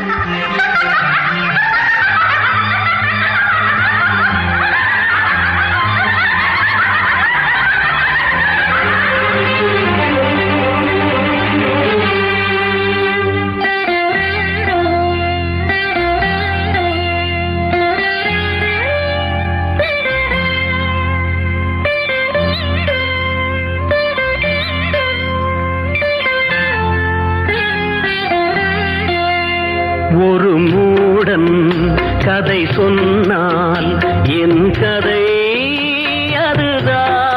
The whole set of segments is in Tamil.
Yeah. ஒரு மூடன் கதை சொன்னால் என் கதை அதுதான்.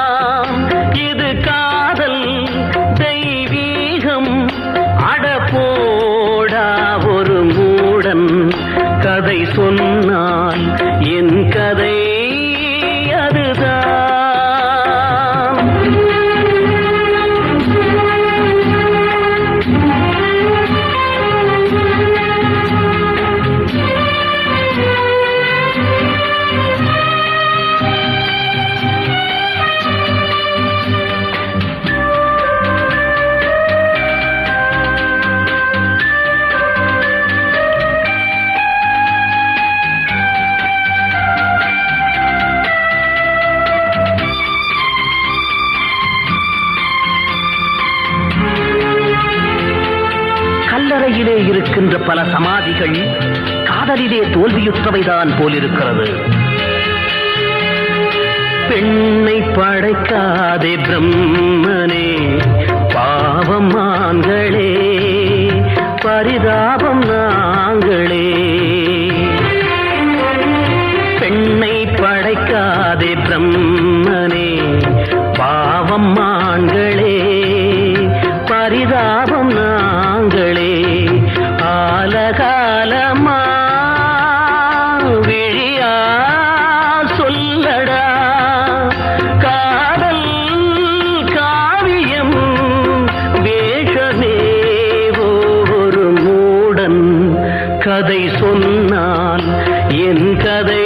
கல்லறையிலே இருக்கின்ற பல சமாதிகள் காதலிலே தோல்வியுற்றவைதான் போலிருக்கிறது. பெண்ணை படைக்காதே பிரம்மனே பாவம் ஆண்களே பரிதாபம் நாங்களே. நான் என் கதை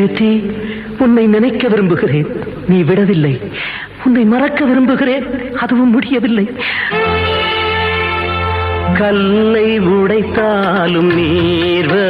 பிரீத்தி உன்னை நினைக்க விரும்புகிறேன். நீ விடவில்லை. உன்னை மறக்க விரும்புகிறேன். அதுவும் முடியவில்லை. கல்லை உடைத்தாலும் நீர்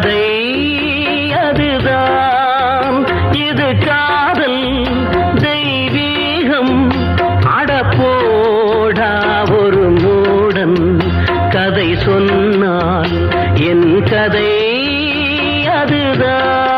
கதை அதுதான். இது காதல் தெய்வீகம். அடப்போடா ஒரு மூடன். கதை சொன்னால் என் கதை அதுதான்.